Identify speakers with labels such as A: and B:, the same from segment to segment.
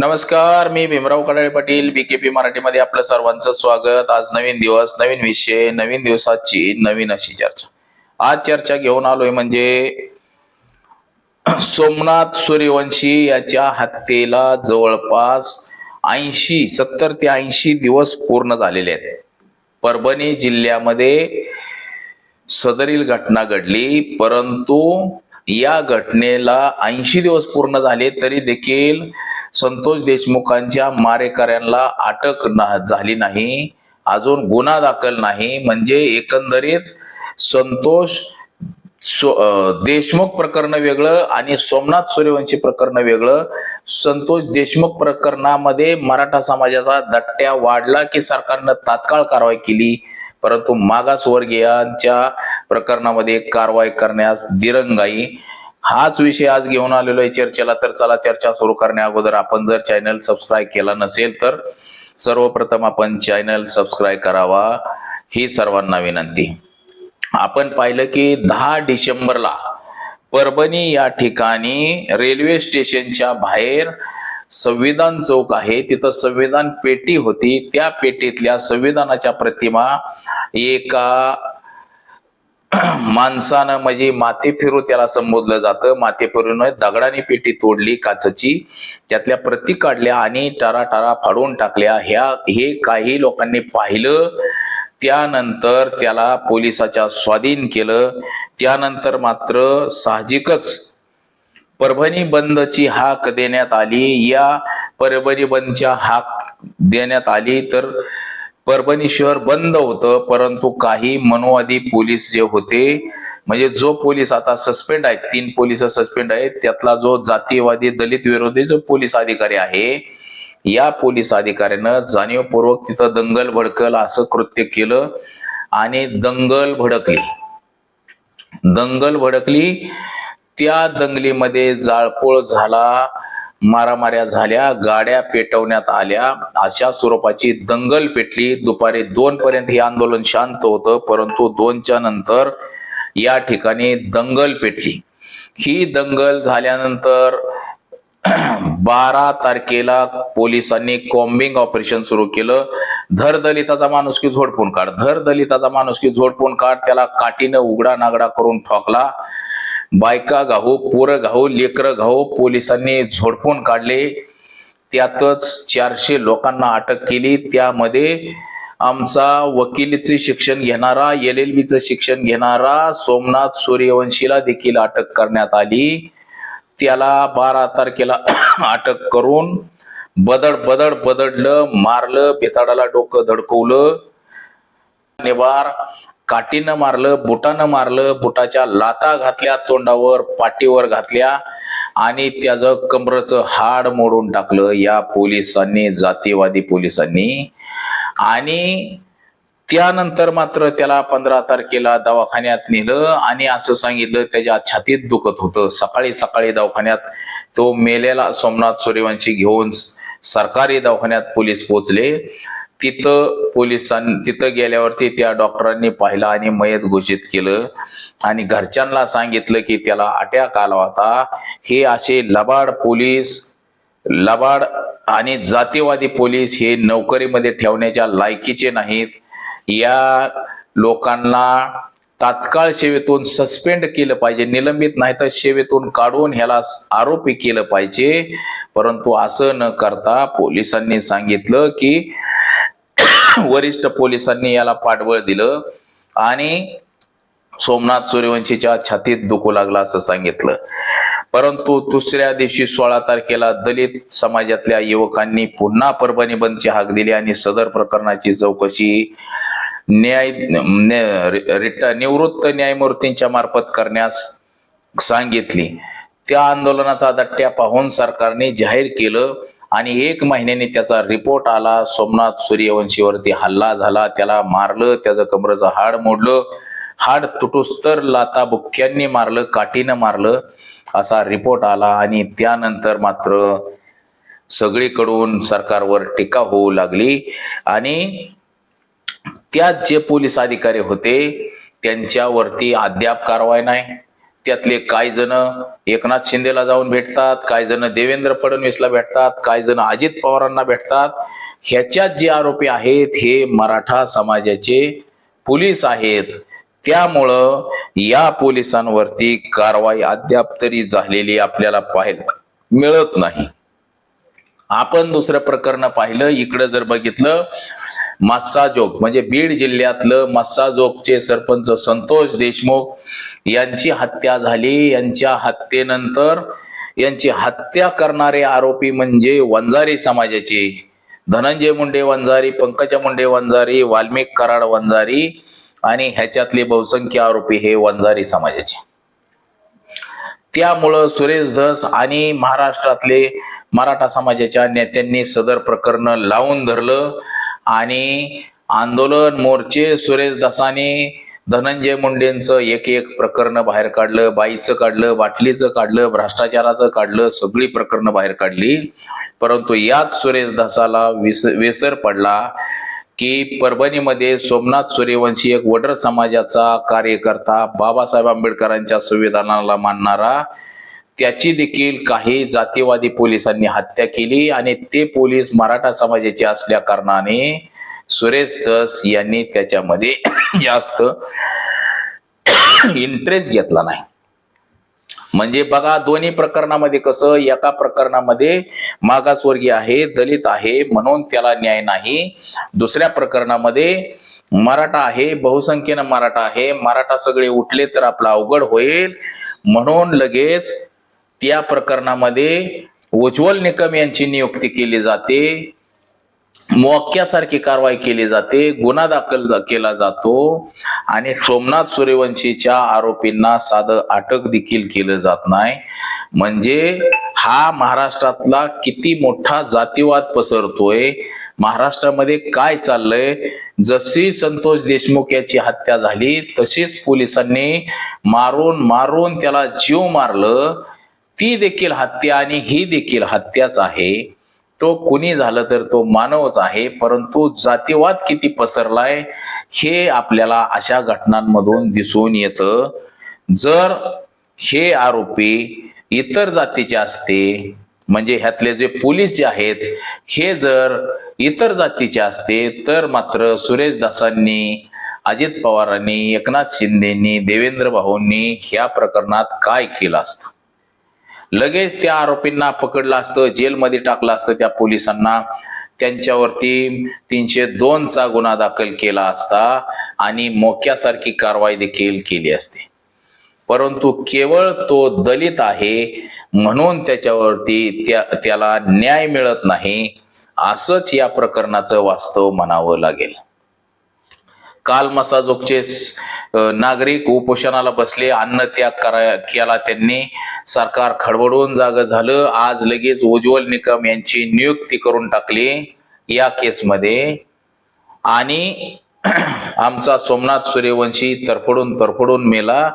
A: नमस्कार मी भीमराव कडाळे पाटील बीकेपी मराठीमध्ये आपलं सर्वांचं स्वागत. आज नवीन दिवस नवीन विषय नवीन दिवसाची नवीन अशी चर्चा. आज चर्चा घेऊन आलोय म्हणजे सोमनाथ सूर्यवंशी याच्या हत्येला जवळपास ऐंशी सत्तर ते ऐंशी दिवस पूर्ण झालेले आहेत. परभणी जिल्ह्यामध्ये सदरील घटना घडली परंतु या घटनेला ऐंशी दिवस पूर्ण झाले तरी देखील संतोष देशमुखांच्या मारेकऱ्यांना अटक ना- झाली नाही. अजून गुन्हा दाखल नाही. म्हणजे एकंदरीत संतोष देशमुख प्रकरण वेगळं आणि सोमनाथ सूर्यवंशी प्रकरण वेगळं. संतोष देशमुख प्रकरणामध्ये मराठा समाजाचा दट्ट्या वाढला की सरकारनं तात्काळ कारवाई केली. परंतु मागासवर्गीयांच्या प्रकरणामध्ये कारवाई करण्यास दिरंगाई. हाच विषय आज घेऊन आलेलो आहे चर्चेला. तर चला चर्चा सुरू करण्या अगोदर आपण जर चॅनल सबस्क्राईब केला नसेल तर सर्वप्रथम आपण चॅनल सबस्क्राईब करावा ही सर्वांना विनंती. आपण पाहिलं की दहा डिसेंबरला परभणी या ठिकाणी रेल्वे स्टेशनच्या बाहेर संविधान चौक आहे. तिथं संविधान पेटी होती. त्या पेटीतल्या संविधानाच्या प्रतिमा एका माणसानं म्हणजे माथे फिरू त्याला संबोधलं जातं. माती फिरून दगडाने पेटी तोडली काचची. त्यातल्या प्रती काढल्या आणि टारा टारा फाडून टाकल्या. ह्या हे काही लोकांनी पाहिलं. त्यानंतर त्याला पोलिसाच्या स्वाधीन केलं. त्यानंतर मात्र साहजिकच परभणी बंदची हाक देण्यात आली. या परभणी बंदच्या हाक देण्यात आली तर परभणी शहर बंद होतं परंतु काही मनोवादी पोलीस जे होते म्हणजे जो पोलीस आता सस्पेंड आहेत तीन पोलीस सस्पेंड आहेत त्यातला जो जातीयवादी दलित विरोधी जो पोलीस अधिकारी आहे या पोलीस अधिकाऱ्यानं जाणीवपूर्वक तिथं दंगल भडकल असं कृत्य केलं आणि दंगल भडकली. दंगल भडकली त्या दंगलीमध्ये जाळपोळ झाला मारामाऱ्या झाल्या गाड्या पेटवण्यात आल्या. अशा स्वरूपाची दंगल पेटली. दुपारी दोन पर्यंत हे आंदोलन शांत होतं परंतु दोनच्या नंतर या ठिकाणी दंगल पेटली. ही दंगल झाल्यानंतर बारा तारखेला पोलिसांनी कॉम्बिंग ऑपरेशन सुरू केलं. धर दलिताचा माणुसकी झोडपून काढ. धर दलिताचा माणुसकी झोडपून काढ त्याला काठीनं उघडा नागडा करून ठोकला. बायका गाहो पोरं गाहो लेकरं घाऊ पोलिसांनी झोडपून काढले. त्यातच चारशे लोकांना अटक केली. त्यामध्ये आमचा वकिलीचे शिक्षण घेणारा एल एल बीचं शिक्षण घेणारा सोमनाथ सूर्यवंशीला देखील अटक करण्यात आली. त्याला बारा तारखेला अटक करून बदड बदड बदडलं मारलं बेताडाला डोकं धडकवलं. निवार काठीनं मारलं बुटानं मारलं बुटाच्या लाता घातल्या तोंडावर पाठीवर घातल्या आणि त्याचं कमरचं हाड मोडून टाकलं या पोलिसांनी जातीवादी पोलिसांनी. आणि त्यानंतर मात्र त्याला पंधरा तारखेला दवाखान्यात नेलं आणि असं सांगितलं त्याच्या छातीत दुखत होतं. सकाळी सकाळी दवाखान्यात तो मेलेला सोमनाथ सूर्यवंशी घेऊन सरकारी दवाखान्यात पोलीस पोचले तिथं पोलिसां तिथं गेल्यावरती त्या डॉक्टरांनी पाहिलं आणि मयत घोषित केलं. आणि घरच्यांना सांगितलं की त्याला अटॅक आला होता. हे असे लबाड पोलीस लबाड आणि जातीवादी पोलीस हे नोकरीमध्ये ठेवण्याच्या लायकीचे नाहीत. या लोकांना तात्काळ सेवेतून सस्पेंड केलं पाहिजे. निलंबित नाही तर सेवेतून काढून ह्याला आरोपी केलं पाहिजे. परंतु असं न करता पोलिसांनी सांगितलं की वरिष्ठ पोलिसांनी याला पाठबळ दिलं आणि सोमनाथ सूर्यवंशीच्या छातीत दुखू लागला असं सांगितलं. परंतु दुसऱ्या दिवशी सोळा तारखेला दलित समाजातल्या युवकांनी पुन्हा परभणी बंदची हाक दिली आणि सदर प्रकरणाची चौकशी न्याय रिट- निवृत्त न्यायमूर्तींच्या मार्फत करण्यास सांगितली. त्या आंदोलनाचा दट्ट्या पाहून सरकारने जाहीर केलं आणि एक महिन्याने त्याचा रिपोर्ट आला. सोमनाथ सूर्यवंशीवरती हल्ला झाला. त्याला मारलं. त्याचं कमरेचं हाड मोडलं. हाड तुटुस्तर लाता बुक्क्यांनी मारलं. काठीनं मारलं. असा रिपोर्ट आला आणि त्यानंतर मात्र सगळीकडून सरकारवर टीका होऊ लागली. आणि त्यात जे पोलीस अधिकारी होते त्यांच्यावरती अद्याप कारवाई नाही. त्यातले काही जण एकनाथ शिंदेला जाऊन भेटतात काही जण देवेंद्र फडणवीसला भेटतात काही जण अजित पवारांना भेटतात. ह्याच्यात जे आरोपी आहेत हे मराठा समाजाचे पोलीस आहेत. त्यामुळं या पोलिसांवरती कारवाई अद्याप तरी झालेली आपल्याला पाहायला मिळत नाही. आपण दुसरं प्रकरण पाहिलं इकडं जर बघितलं मस्साजोग म्हणजे बीड जिल्ह्यातलं मस्साजोगचे सरपंच संतोष देशमुख यांची हत्या झाली. यांच्या हत्येनंतर यांची हत्या करणारे आरोपी म्हणजे वंजारी समाजाचे धनंजय मुंडे वंजारी पंकजा मुंडे वंजारी वाल्मिक कराड वंजारी आणि ह्याच्यातले बहुसंख्य आरोपी हे वंजारी समाजाचे. त्यामुळं सुरेश धस आणि महाराष्ट्रातले मराठा समाजाच्या नेत्यांनी सदर प्रकरण लावून धरलं. आणि आंदोलन मोर्चे सुरेश धसाने धनंजय मुंडेंचं एक एक प्रकरण बाहेर काढलं बाईचं काढलं बाटलीचं काढलं भ्रष्टाचाराचं काढलं सगळी प्रकरणं बाहेर काढली. परंतु याच सुरेश धसाला विस विसर पडला की परभणीमध्ये सोमनाथ सूर्यवंशी एक वडर समाजाचा कार्यकर्ता बाबासाहेब आंबेडकरांच्या संविधानाला मानणारा त्याची देखील काही जातीवादी पोलिसांनी हत्या केली आणि ते पोलीस मराठा समाजाचे असल्या कारणाने सुरेश धस यांनी त्याच्यामध्ये जास्त इंटरेस्ट घेतला नाही. म्हणजे बघा दोन्ही प्रकरणामध्ये कसं एका प्रकरणामध्ये मागासवर्गीय आहे दलित आहे म्हणून त्याला न्याय नाही. दुसऱ्या प्रकरणामध्ये मराठा आहे बहुसंख्येनं मराठा आहे. मराठा सगळे उठले तर आपला अवघड होईल. म्हणून लगेच त्या प्रकरणामध्ये उज्ज्वल निकम यांची नियुक्ती केली जाते. मोक्यासारखी कारवाई केली जाते. गुन्हा दाखल केला जातो. आणि सोमनाथ सूर्यवंशीच्या आरोपींना साधं अटक देखील केलं जात नाही. म्हणजे हा महाराष्ट्रातला किती मोठा जातीवाद पसरतोय. महाराष्ट्रामध्ये काय चाललंय? जशी संतोष देशमुख याची हत्या झाली तशीच पोलिसांनी मारून मारून त्याला जीव मारलं. ती देखील हत्या आणि ही देखील हत्याच आहे. तो कुणी झालं तर तो मानवच आहे परंतु जातीवाद किती पसरलाय हे आपल्याला अशा घटनांमधून दिसून येतं. जर हे आरोपी इतर जातीचे असते म्हणजे ह्यातले जे पोलीस जे आहेत हे जर इतर जातीचे असते तर मात्र सुरेश दासांनी अजित पवारांनी एकनाथ शिंदेनी देवेंद्र भाऊंनी ह्या प्रकरणात काय केलं असतं? लगेच त्या आरोपींना पकडलं असतं जेलमध्ये टाकलं असतं त्या पोलिसांना. त्यांच्यावरती तीनशे दोनचा गुन्हा दाखल केला असता आणि मोक्यासारखी कारवाई देखील केली असते. परंतु केवळ तो दलित आहे म्हणून त्याच्यावरती त्या त्याला न्याय मिळत नाही असंच या प्रकरणाचं वास्तव म्हणावं लागेल. काल मसाजोगचे नागरिक उपोषणाला बसले अन्न त्याग करा केला त्यांनी. सरकार खडबडून जाग झालं. आज लगेच उज्ज्वल निकम यांची नियुक्ती करून टाकली या केसमध्ये. आणि आमचा सोमनाथ सूर्यवंशी तरफडून तरफडून मेला.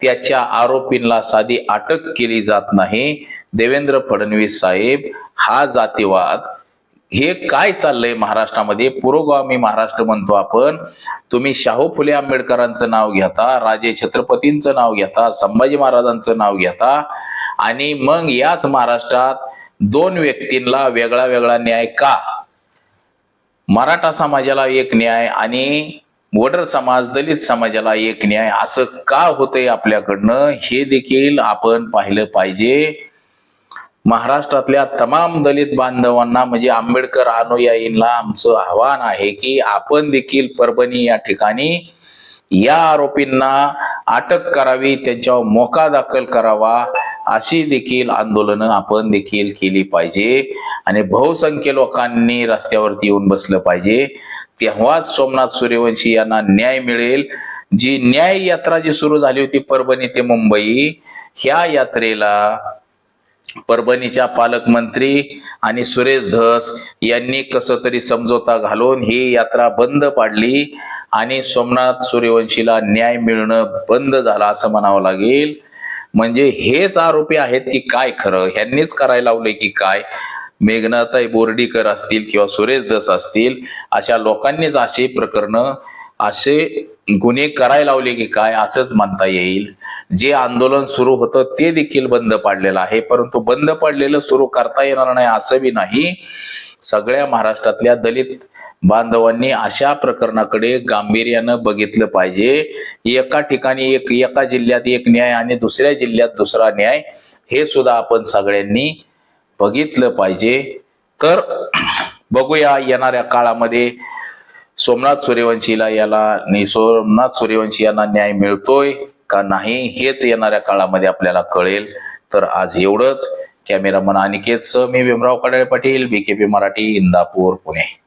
A: त्याच्या आरोपींना साधी अटक केली जात नाही. देवेंद्र फडणवीस साहेब हा जातीवाद हे काय चाललंय महाराष्ट्रामध्ये? पुरोगामी महाराष्ट्र म्हणतो आपण. तुम्ही शाहू फुले आंबेडकरांचं नाव घेता राजे छत्रपतींचं नाव घेता संभाजी महाराजांचं नाव घेता आणि मग याच महाराष्ट्रात दोन व्यक्तींना वेगळा वेगळा न्याय का? मराठा समाजाला एक न्याय आणि वडर समाज दलित समाजाला एक न्याय असं का होतंय आपल्याकडनं? हे देखील आपण पाहिलं पाहिजे. महाराष्ट्रातल्या तमाम दलित बांधवांना म्हणजे आंबेडकर अनुयायींना आमचं आव्हान आहे की आपण देखील परभणी या ठिकाणी या आरोपींना अटक करावी त्यांच्यावर मोका दाखल करावा अशी देखील आंदोलनं आपण देखील केली पाहिजे. आणि बहुसंख्य लोकांनी रस्त्यावरती येऊन बसलं पाहिजे. तेव्हाच सोमनाथ सूर्यवंशी यांना न्याय मिळेल. जी न्याय यात्रा जी सुरू झाली होती परभणी ते मुंबई ह्या यात्रेला परभणीच्या पालकमंत्री आणि सुरेश धस यांनी कसं तरी समझोता घालून ही यात्रा बंद पाडली आणि सोमनाथ सूर्यवंशीला न्याय मिळणं बंद झालं असं म्हणावं लागेल. म्हणजे हेच आरोपी आहेत की काय खरं? ह्यांनीच करायला लावलंय की काय? मेघनाताई बोर्डीकर असतील किंवा सुरेश धस असतील अशा लोकांनीच असे प्रकरण असे गुन्हे करायला लावले की काय असंच म्हणता येईल. जे आंदोलन सुरू होतं ते देखील बंद पाडलेलं आहे. परंतु बंद पडलेलं सुरू करता येणार नाही असं बी नाही. सगळ्या महाराष्ट्रातल्या दलित बांधवांनी अशा प्रकरणाकडे गांभीर्यानं बघितलं पाहिजे. एका ठिकाणी एक एका जिल्ह्यात एक न्याय आणि दुसऱ्या जिल्ह्यात दुसरा न्याय हे सुद्धा आपण सगळ्यांनी बघितलं पाहिजे. तर बघूया येणाऱ्या काळामध्ये सोमनाथ सूर्यवंशीला याला सोमनाथ सूर्यवंशी यांना न्याय मिळतोय का नाही हेच येणाऱ्या काळामध्ये आपल्याला कळेल. तर आज एवढंच. कॅमेरामन अनिकेत मी भीमराव कडाळे पाटील बीकेपी मराठी इंदापूर पुणे.